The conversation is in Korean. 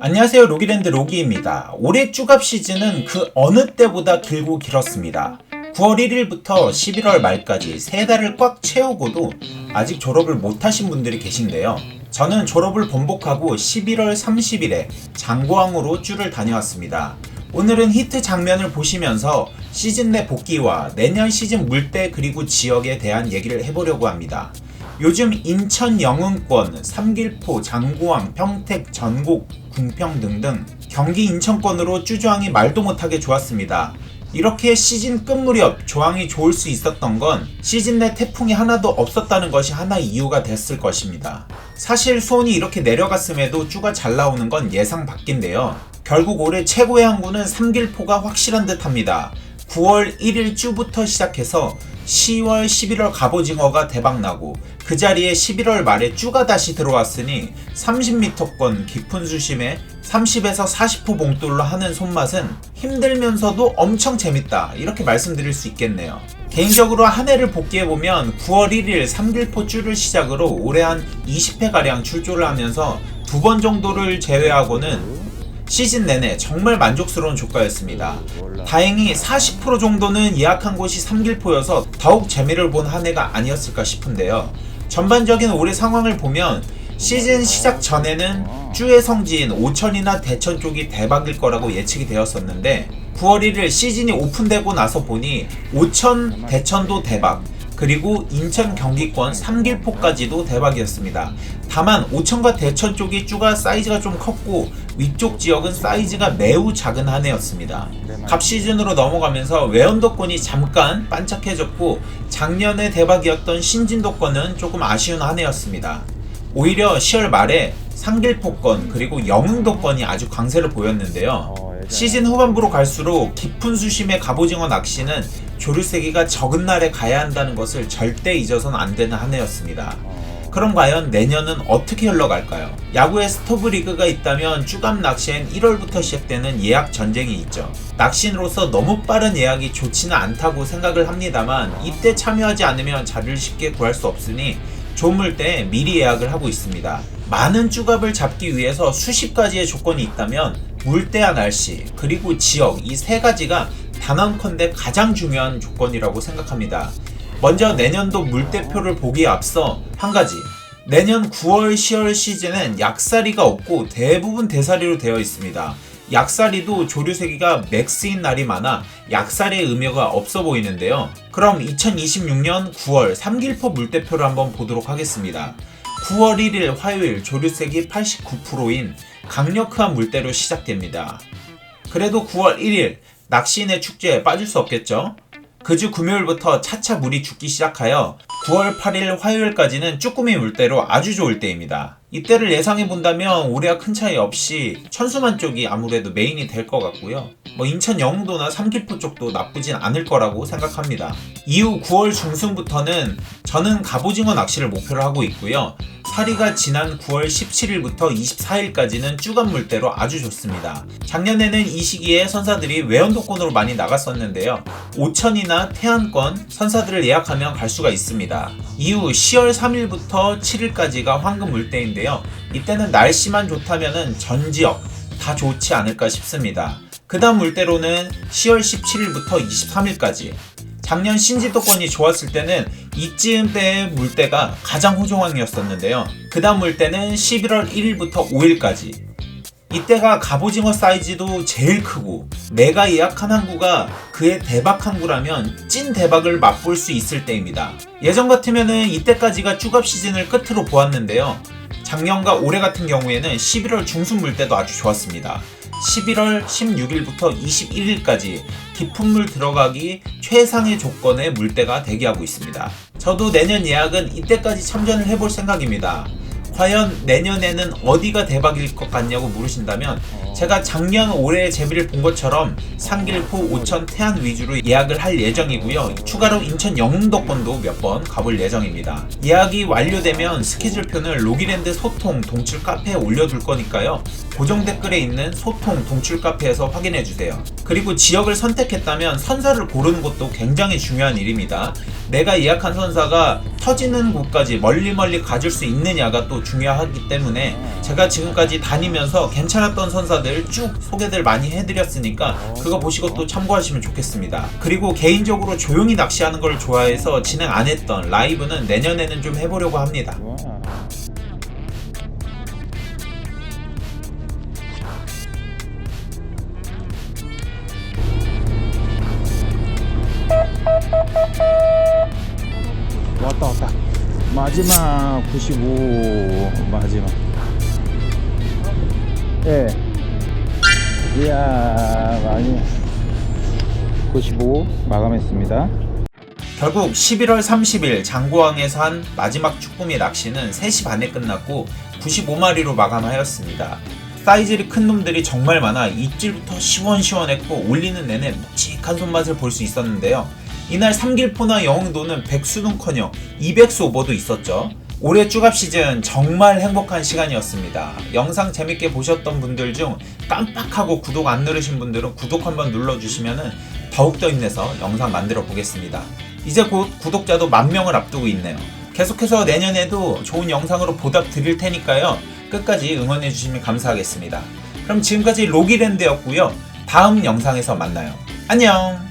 안녕하세요 로기랜드 로기입니다. 올해 쭈갑 시즌은 그 어느 때보다 길고 길었습니다. 9월 1일부터 11월 말까지 세 달을 꽉 채우고도 아직 졸업을 못하신 분들이 계신데요. 저는 졸업을 번복하고 11월 30일에 장고항으로 쭈를 다녀왔습니다. 오늘은 히트 장면을 보시면서 시즌 내 복귀와 내년 시즌 물때 그리고 지역에 대한 얘기를 해보려고 합니다. 요즘 인천 영흥권, 삼길포, 장고항, 평택, 전곡, 궁평 등등 경기 인천권으로 쭈조항이 말도 못하게 좋았습니다. 이렇게 시즌 끝 무렵 조항이 좋을 수 있었던 건 시즌 내 태풍이 하나도 없었다는 것이 하나의 이유가 됐을 것입니다. 사실 수온이 이렇게 내려갔음에도 쭈가 잘 나오는 건 예상 밖인데요. 결국 올해 최고의 항구는 삼길포가 확실한 듯 합니다. 9월 1일 쭈부터 시작해서 10월, 11월 갑오징어가 대박나고 그 자리에 11월 말에 쭈가 다시 들어왔으니 30m권 깊은 수심에 30에서 40호 봉돌로 하는 손맛은 힘들면서도 엄청 재밌다 이렇게 말씀드릴 수 있겠네요. 개인적으로 한 해를 복귀해보면 9월 1일 삼길포 쭈를 시작으로 올해 한 20회가량 출조를 하면서 두 번 정도를 제외하고는 시즌 내내 정말 만족스러운 조가였습니다. 다행히 40% 정도는 예약한 곳이 삼길포여서 더욱 재미를 본 한 해가 아니었을까 싶은데요. 전반적인 올해 상황을 보면 시즌 시작 전에는 쭈의 성지인 오천이나 대천 쪽이 대박일 거라고 예측이 되었었는데 9월 1일 시즌이 오픈되고 나서 보니 오천, 대천도 대박, 그리고 인천 경기권 삼길포까지도 대박이었습니다. 다만 오천과 대천 쪽이 쭈가 사이즈가 좀 컸고 위쪽 지역은 사이즈가 매우 작은 한 해였습니다. 갑 시즌으로 넘어가면서 외연도권이 잠깐 반짝해졌고 작년에 대박이었던 신진도권은 조금 아쉬운 한 해였습니다. 오히려 10월 말에 상길포권 그리고 영흥도권이 아주 강세를 보였는데요. 시즌 후반부로 갈수록 깊은 수심의 갑오징어 낚시는 조류세기가 적은 날에 가야 한다는 것을 절대 잊어선 안 되는 한 해였습니다. 그럼 과연 내년은 어떻게 흘러갈까요? 야구에 스토브 리그가 있다면 쭈감 낚시엔 1월부터 시작되는 예약 전쟁이 있죠. 낚시인으로서 너무 빠른 예약이 좋지는 않다고 생각을 합니다만 이때 참여하지 않으면 자리를 쉽게 구할 수 없으니 조물 때 미리 예약을 하고 있습니다. 많은 쭈갑을 잡기 위해서 수십 가지의 조건이 있다면 물때와 날씨 그리고 지역 이 세 가지가 단언컨대 가장 중요한 조건이라고 생각합니다. 먼저 내년도 물대표를 보기에 앞서 한 가지 내년 9월 10월 시즌은 약사리가 없고 대부분 대사리로 되어 있습니다. 약사리도 조류세기가 맥스인 날이 많아 약사리의 의미가 없어 보이는데요. 그럼 2026년 9월 삼길포 물대표를 한번 보도록 하겠습니다. 9월 1일 화요일 조류세기 89%인 강력한 물대로 시작됩니다. 그래도 9월 1일 낚시인의 축제에 빠질 수 없겠죠? 그 주 금요일부터 차차 물이 죽기 시작하여 9월 8일 화요일까지는 쭈꾸미 물대로 아주 좋을 때입니다. 이때를 예상해 본다면 올해와 큰 차이 없이 천수만 쪽이 아무래도 메인이 될 것 같고요. 뭐 인천 영도나 삼길포 쪽도 나쁘진 않을 거라고 생각합니다. 이후 9월 중순부터는 저는 갑오징어 낚시를 목표로 하고 있고요. 사리가 지난 9월 17일부터 24일까지는 쭈간 물대로 아주 좋습니다. 작년에는 이 시기에 선사들이 외연도권으로 많이 나갔었는데요. 오천이나 태안권 선사들을 예약하면 갈 수가 있습니다. 이후 10월 3일부터 7일까지가 황금 물대인데요. 이때는 날씨만 좋다면 전 지역 다 좋지 않을까 싶습니다. 그 다음 물대로는 10월 17일부터 23일까지 작년 신지도권이 좋았을 때는 이쯤 때의 물때가 가장 호종항이었었는데요. 그 다음 물때는 11월 1일부터 5일까지. 이때가 갑오징어 사이즈도 제일 크고 내가 예약한 항구가 그의 대박 항구라면 찐 대박을 맛볼 수 있을 때입니다. 예전 같으면은 이때까지가 쭈갑 시즌을 끝으로 보았는데요. 작년과 올해 같은 경우에는 11월 중순 물때도 아주 좋았습니다. 11월 16일부터 21일까지 깊은 물 들어가기 최상의 조건의 물때가 대기하고 있습니다. 저도 내년 예약은 이때까지 참전을 해볼 생각입니다. 과연 내년에는 어디가 대박일 것 같냐고 물으신다면 제가 작년 올해 재미를 본 것처럼 상길포, 오천, 태안 위주로 예약을 할 예정이고요. 추가로 인천 영흥도권도 몇 번 가볼 예정입니다. 예약이 완료되면 스케줄표는 로기랜드 소통 동출 카페에 올려둘 거니까요. 고정 댓글에 있는 소통 동출 카페에서 확인해 주세요. 그리고 지역을 선택했다면 선사를 고르는 것도 굉장히 중요한 일입니다. 내가 예약한 선사가 터지는 곳까지 멀리 멀리 가줄 수 있느냐가 또 중요하기 때문에 제가 지금까지 다니면서 괜찮았던 선사들 쭉 소개들 많이 해드렸으니까 그거 보시고 또 참고하시면 좋겠습니다. 그리고 개인적으로 조용히 낚시하는 걸 좋아해서 진행 안 했던 라이브는 내년에는 좀 해보려고 합니다. 왔다 왔다 마지막 95 마지막 예 이야 많이 95 마감했습니다 결국 11월 30일 장고항에서 한 마지막 쭈꾸미 낚시는 3시 반에 끝났고 95마리로 마감하였습니다. 사이즈리 큰 놈들이 정말 많아 입질부터 시원시원했고 올리는 내내 묵직한 손맛을 볼 수 있었는데요. 이날 삼길포나 영흥도는 백수는커녕 200수 오버도 있었죠. 올해 쭈갑 시즌 정말 행복한 시간이었습니다. 영상 재밌게 보셨던 분들 중 깜빡하고 구독 안 누르신 분들은 구독 한번 눌러주시면 더욱더 힘내서 영상 만들어 보겠습니다. 이제 곧 구독자도 만 명을 앞두고 있네요. 계속해서 내년에도 좋은 영상으로 보답 드릴 테니까요. 끝까지 응원해 주시면 감사하겠습니다. 그럼 지금까지 로기랜드였고요. 다음 영상에서 만나요. 안녕!